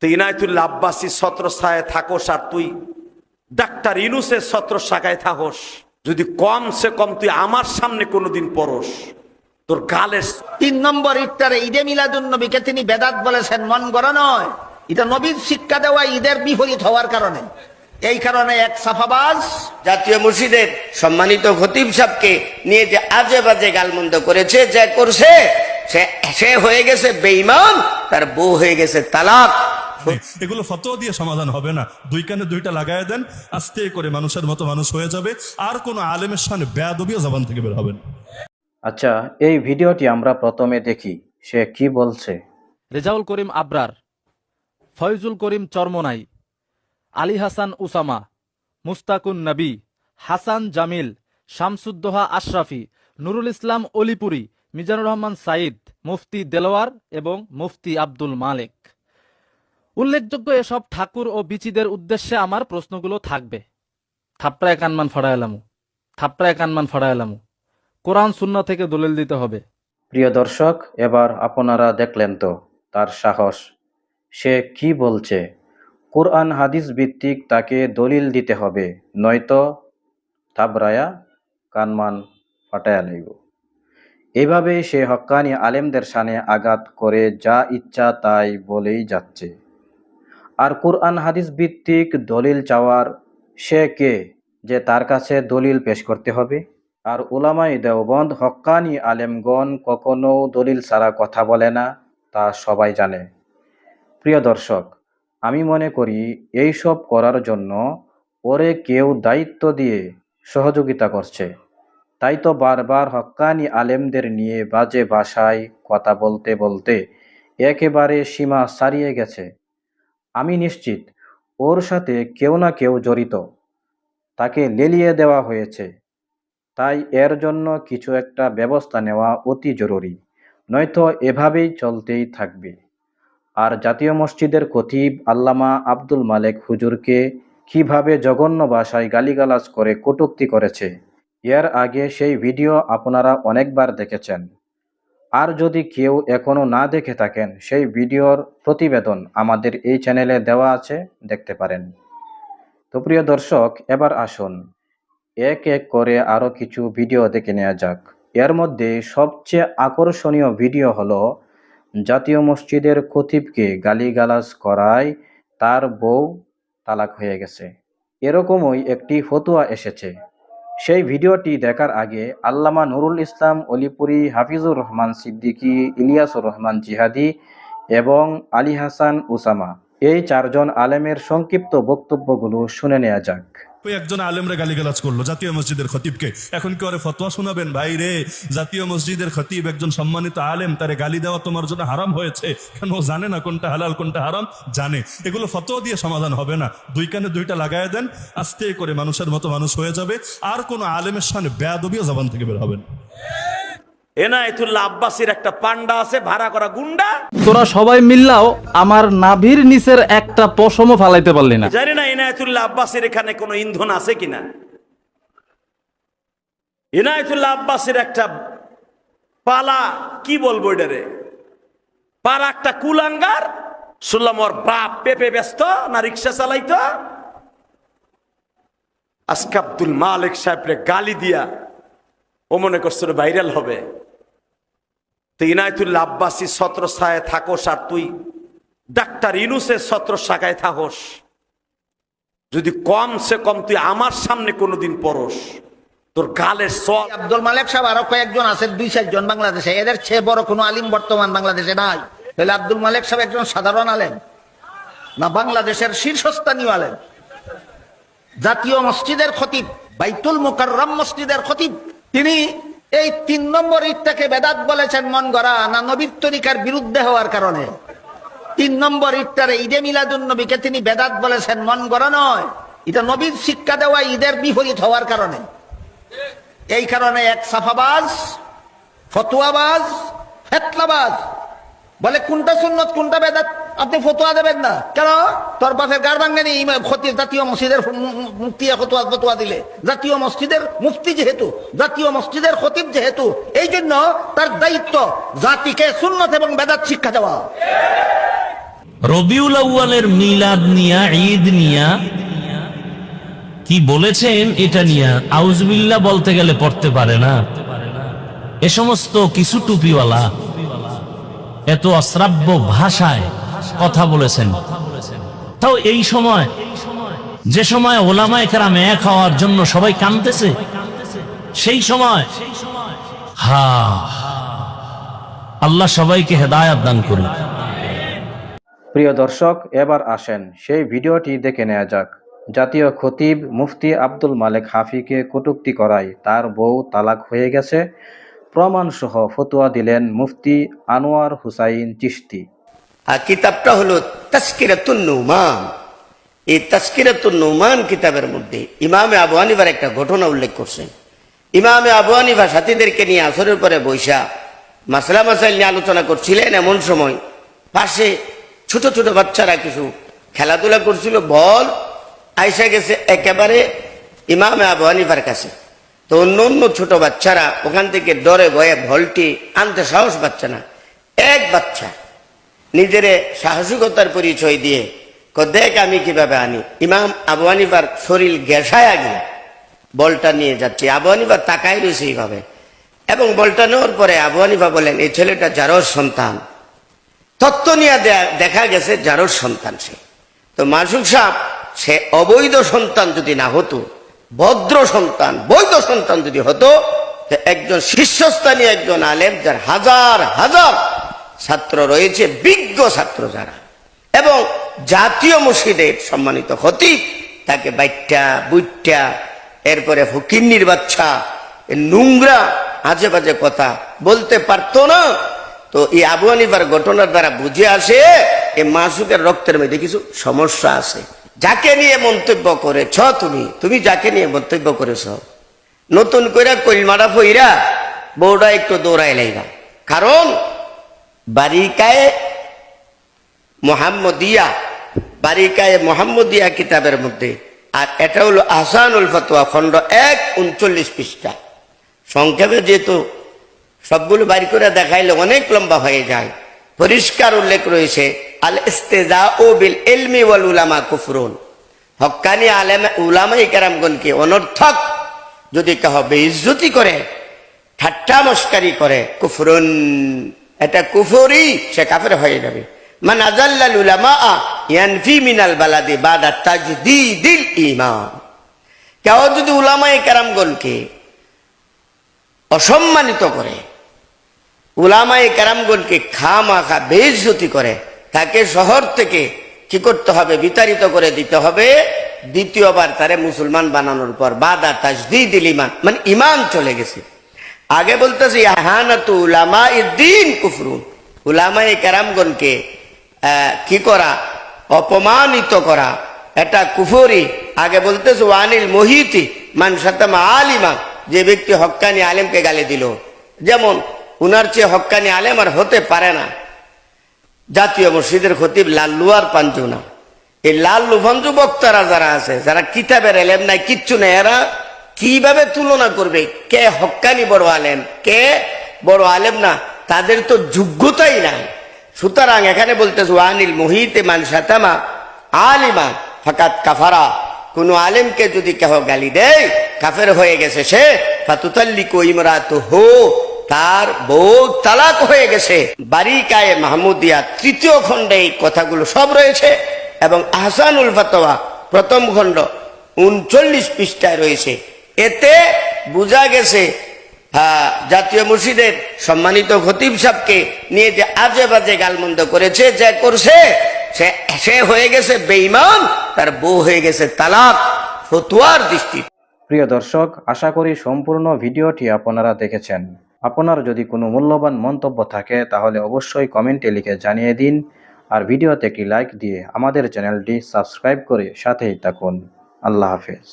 তো ইনায়তুল্লাহ আব্বাসী ছত্রছায় থাকোস আর তুই। ডাক্তার ইনুসের ছত্র শাখায় থাকোস। যদি কম সে কম তুই আমার সামনে কোনোদিন পরস তোর গালের তিন নম্বর ইফতারে ঈদে মিলাদুন নবীকে তিনি বেদাত বলেছেন, মন গড়া নয়। এটা নবীর শিক্ষা দেওয়া ঈদের বিপরীত হওয়ার কারণে। এই কারণে এক সাফাবাজ জাতীয় মসজিদের সম্মানিত খতিব সাহকে নিয়ে যে আজে বাজে গালমন্দ করেছে, যে করছে, সে সে হয়ে গেছে বেঈমান, তার বউ হয়ে গেছে তালাক। এগুলো ফতোয়া দিয়ে সমাধান হবে না। দুই কানে দুইটা লাগায় দেন আস্তে করে মানুষের মতো মানুষ হয়ে যাবে। আর কোনো আলেমের সামনে বেয়াদবিও জবান থেকে বের হবে আচ্ছা এই ভিডিওটি আমরা প্রথমে দেখি সে কি বলছে? রেজাউল করিম আবরার ফয়জুল করিম চরমনাই আলী হাসান উসামা মুস্তাকুন নবী হাসান জামিল শামসুদ্দোহা আশরাফি নুরুল ইসলাম অলিপুরি মিজানুর রহমান সাইদ মুফতি দেলোয়ার এবং মুফতি আব্দুল মালেক। উল্লেখযোগ্য এসব ঠাকুর ও বিচিদের উদ্দেশ্যে আমার প্রশ্নগুলো থাকবে। থাপড়ায় কানমান ফড়াইলামু। থাপড়ায় কানমান ফড়াইলামু। কোরআন শূন্য থেকে দলিল দিতে হবে। প্রিয় দর্শক, এবার আপনারা দেখলেন তো তার সাহস। সে কি বলছে? কোরআন হাদিস ভিত্তিক তাকে দলিল দিতে হবে, নয়তো থাবরায়া কানমান ফাটায়া লইব। এভাবেই সে হক্কানি আলেমদের সানে আঘাত করে যা ইচ্ছা তাই বলেই যাচ্ছে। আর কোরআন হাদিস ভিত্তিক দলিল চাওয়ার সে কে যে তার কাছে দলিল পেশ করতে হবে? আর উলামাই দেওবন্দ হক্কানি আলেমগণ কখনো দলিল ছাড়া কথা বলে না, তা সবাই জানে। প্রিয় দর্শক, আমি মনে করি এই সব করার জন্য ওরে কেউ দায়িত্ব দিয়ে সহযোগিতা করছে। তাই তো বারবার হক্কানি আলেমদের নিয়ে বাজে ভাষায় কথা বলতে বলতে একেবারে সীমা ছাড়িয়ে গেছে। আমি নিশ্চিত, ওর সাথে কেউ না কেউ জড়িত। তাকে লেলিয়ে দেওয়া হয়েছে। তাই এর জন্য কিছু একটা ব্যবস্থা নেওয়া অতি জরুরি, নয়তো এভাবেই চলতেই থাকবে। আর জাতীয় মসজিদের খতিব আল্লামা আব্দুল মালেক হুজুরকে কীভাবে জঘন্য ভাষায় গালিগালাজ করে কটূক্তি করেছে, এর আগে সেই ভিডিও আপনারা অনেকবার দেখেছেন। আর যদি কেউ এখনও না দেখে থাকেন, সেই ভিডিওর প্রতিবেদন আমাদের এই চ্যানেলে দেওয়া আছে, দেখতে পারেন। তো প্রিয় দর্শক, এবার আসুন। এক এক করে আরও কিছু ভিডিও দেখে নেওয়া যাক। এর মধ্যে সবচেয়ে আকর্ষণীয় ভিডিও হলো জাতীয় মসজিদের খতিবকে গালিগালাজ করায় তার বউ তালাক হয়ে গেছে। এরকমই একটি ফতুয়া এসেছে। সেই ভিডিওটি দেখার আগে আল্লামা নুরুল ইসলাম অলিপুরি হাফিজুর রহমান সিদ্দিকী ইলিয়াসুর রহমান জিহাদি এবং আলী হাসান উসামা। এই চারজন আলেমের সংক্ষিপ্ত বক্তব্যগুলো শুনে নেওয়া যাক। ওই একজন আলেমরা গালিগালাজ করল, জাতীয় মসজিদের খতিবকে। এখন কি ওরে ফতোয়া শোনাবেন? ভাই রে, জাতীয় মসজিদের খতিব একজন সম্মানিত আলেম, তারে গালি দেওয়া তোমার জন্য হারাম হয়েছে। কেন জানে না কোনটা হালাল, কোনটা হারাম? জানে। এগুলো ফতোয়া দিয়ে সমাধান হবে না। দুই কানে দুইটা লাগায় দেন, আস্তে করে মানুষের মতো মানুষ হয়ে যাবে। আর কোনো আলেমের সামনে বেয়াদবিও জবান থেকে বের হবে না। এনায়তুল্লাহ আব্বাসীর একটা পান্ডা আছে ভাড়া করা গুন্ডা। তোরা সবাই মিল্লাও আমার নাভির নিচের একটা পশমও ফালাইতে পারলি না। জানি না ইনায়তুল্লাহ আব্বাসীর এখানে কোনো ইন্ধন আছে কিনা। ইনায়তুল্লাহ আব্বাসীর একটা পালা কি বলব এটারে? পালা একটা কুলাঙ্গার শুনলাম ওর বাপ পেপে ব্যস্ত না রিক্সা চালাইতো। আজকে আব্দুল মালিক সাহেবরে গালি দিয়া ও মনে করছিল ভাইরাল হবে। তো ইনায়তুল্লাহ আব্বাসী ছত্র ছায় থাকোস আর তুই। ডাক্তার ইনুসের ছত্র শাখায় থাকোস। যদি কম সে কম তুই আমার সামনে কোনোদিন পরস তোর গালের সব আব্দুল মালেক সাহেব আরও কয়েকজন আছে দুই চারজন বাংলাদেশে। এদের চেয়ে বড় কোনো আলিম বর্তমান বাংলাদেশে নাই। তাহলে আব্দুল মালেক সাহেব একজন সাধারণ আলেম না বাংলাদেশের শীর্ষস্থানীয় আলেম? জাতীয় মসজিদের খতিব, বাইতুল মোকাররম মসজিদের খতিব। তিনি এই তিন নম্বর ইটটাকে বেদাত বলেছেন মন গড়া, না নবীর তরিকার বিরুদ্ধে হওয়ার কারণে? তিন নম্বর ইটটারে ঈদে মিলাদুন নবীকে তিনি বেদাত বলেছেন, মন গড়া নয়। এটা নবীর শিক্ষা দেওয়া ঈদের বিপরীত হওয়ার কারণে। এই কারণে এক সাফাবাজ, ফতুয়াবাজ, ফেতলাবাজ, বলে কোনটা সুন্নত, কোনটা বেদাত? আপনি ফতুয়া দেবেন না। কেন? তোর বাপের গার ক্ষতি জাতীয় মসজিদের মুক্তি ফতুয়া ফতুয়া দিলে। জাতীয় মসজিদের মুফতি যেহেতু, জাতীয় মসজিদের খতিব যেহেতু এই জন্য তার দায়িত্ব জাতিকে সুন্নত এবং বেদাত শিক্ষা দেওয়া। রবিউল আউ্য়ালের মিলাদ নিয়া, ঈদ নিয়া, কি বলেছেন এটা নিয়া আউজবিল্লা বলতে গেলে পড়তে পারে না। এ সমস্ত কিছু টুপিওয়ালা, এত অশ্রাব্য ভাষায় কথা বলেছেন। তাও এই সময়, যে সময় ওলামায় কেরাম এক হওয়ার জন্য সবাই কানতেছে সেই সময়, হা, আল্লাহ সবাইকে হেদায়াত দান করুন। প্রিয় দর্শক, এবার আসেন সেই ভিডিওটি দেখে নেওয়া যাক। জাতীয় খতিব মুফতি আব্দুল মালেক হাফিকে কটুক্তি করায় তার বউ তালাক হয়ে গেছে। প্রমাণসহ ফতুয়া দিলেন মুফতি আনোয়ার হুসাইন আর কিতাবটা হলো তাস্কিরাতুন নুমান। এই তাস্কিরাতুন নুমান কিতাবের মধ্যে ইমামে আবু হানিফার একটা ঘটনা উল্লেখ করছেন। ইমামে আবু হানিফা সাথীদেরকে নিয়ে আসরের পরে বৈশা মাসলা মাসাইল নিয়ে আলোচনা করছিলেন এমন সময় পাশে ছোট ছোট বাচ্চারা কিছু খেলাধুলা করছিল, বল আইসা গেছে একেবারে ইমামে আবু হানিফার কাছে। তো অন্য অন্য ছোট বাচ্চারা ওখান থেকে ডরে ভয়ে ভলটি আনতে সাহস পাচ্ছে না। এক বাচ্চা নিজের সাহসিকতার পরিচয় দিয়ে দেখ আমি কীভাবে আনি? ইমাম আবু হানিফার শরীর গেসায় আগে, বলটা নিয়ে যাচ্ছে। আবু হানিফা তাকাই রয়েছে এইভাবে। এবং বলটা নেওয়ার পরে আবু হানিফা বলেন এই ছেলেটা যারোর সন্তান। তত্ত্ব নিয়ে দেখা গেছে যারোর সন্তান সে। তো মাসুক সাহ সে অবৈধ সন্তান যদি না হতো, ভদ্র সন্তান, বৈধ সন্তান যদি হতো একজন শীর্ষস্থানীয় একজন আলেম যার হাজার হাজার ছাত্র রয়েছে, বিজ্ঞ ছাত্র যারা। এবং জাতীয় মসজিদের সম্মানিত খতিব তাকে বাইট্টা, বুইট্টা, এরপরে ফকিন্নির বাচ্চা নোংরা আজে বাজে কথা বলতে পারতো না। তো এই আবু হানিফার ঘটনার দ্বারা বুঝে আসে, এ মাসুকের রক্তের মধ্যে কিছু সমস্যা আছে। যাকে নিয়ে মন্তব্য করেছ তুমি? তুমি যাকে নিয়ে মন্তব্য করেছ? নতুন কইরা কইলমারা ফইরা বউটা একটু দৌড়াই লাইবা। কারণ বারিকায় মোহাম্মদিয়া বারিকায় মোহাম্মদিয়া কিতাবের মধ্যে। আর এটা হলো আহসানুল ফতোয়া খণ্ড এক, উনচল্লিশ পৃষ্ঠা। সংক্ষেপে যেহেতু সবগুলো বাড়ি করে দেখাইলে অনেক লম্বা হয়ে যায়, পরিষ্কার উল্লেখ রয়েছে, আল ইস্তেজা ও বিল এলমি ওয়াল উলামা কুফরুন। হক্কানি আলেম উলামাই কেরামগণকে অনর্থক যদি কাহ বেইজ্জতি করে ঠাট্টা মস্কারি করে, কুফরুন। এটা কুফরি, সে কাফের হয়ে যাবে। মান আজাল্লাল উলামা ইয়ানফি মিনাল বালাদি বাদা তাজদিদিল ঈমান। কেউ যদি উলামায়ে কেরামগণকে অসম্মানিত করে, উলামায়ে কেরামগণকে খা মাখা বেইজ্জতি করে, তাকে শহর থেকে কি করতে হবে? বিতাড়িত করে দিতে হবে। দ্বিতীয়বার তারে মুসলমান বানানোর পর বাদা তাজদিদিল ইমান মানে ইমান চলে গেছে। আগে বলতেছে ইহানাতু উলামা দিন কুফরুন। উলামায়ে কেরামগণকে কি করা? অপমানিত করা। এটা কুফরি। আগে বলতেছে, ওয়ানিল মোহিতি মান সাতামা আলিমা। যে ব্যক্তি হক্কানি আলেমকে গালি দিল। যেমন, উনার চেয়ে হক্কানি আলেম আর হতে পারে না। জাতীয় মসজিদের খতিব লাল্লুয়ার পাঞ্জুনা এই লাল্লু ভাঞ্জু বক্তারা যারা আছে, যারা কিতাবের এলেম নাই, কিচ্ছু নেই, এরা কীভাবে তুলনা করবে? কে হক্কানি বড় আলেম, কে বড় আলেম না, তাদের তো যোগ্যতাই নাই। সুতরাং এখানে বলতেছে আনিল মোহিতে মান সাতামা আলিমা ফাকাত কাফারা। কোন আলেমকে যদি কেহ গালি দেয়, কাফের হয়ে গেছে সে ফাতুতাল্লি কইমরা তো হো তার বউ তালাক হয়ে গেছে। বারিকায় মাহমুদিয়া তৃতীয় খণ্ডে এই কথাগুলো সব রয়েছে, এবং আহসানুল ফাতোয়া প্রথম খণ্ড উনচল্লিশ পৃষ্ঠায় রয়েছে। এতে বোঝা গেছে জাতীয় মসজিদের সম্মানিত খতিব সাহকে নিয়ে যে আজে বাজে গালমন্দ করেছে, যে করছে, সে সে হয়ে গেছে বেঈমান, তার বউ হয়ে গেছে তালাক, ফতুয়ার দৃষ্টি। প্রিয় দর্শক, আশা করি সম্পূর্ণ ভিডিওটি আপনারা দেখেছেন। আপনার যদি কোনো মূল্যবান মন্তব্য থাকে, তাহলে অবশ্যই কমেন্টে লিখে জানিয়ে দিন, আর ভিডিওতে একটি লাইক দিয়ে আমাদের চ্যানেলটি সাবস্ক্রাইব করে সাথেই থাকুন। আল্লাহ হাফেজ।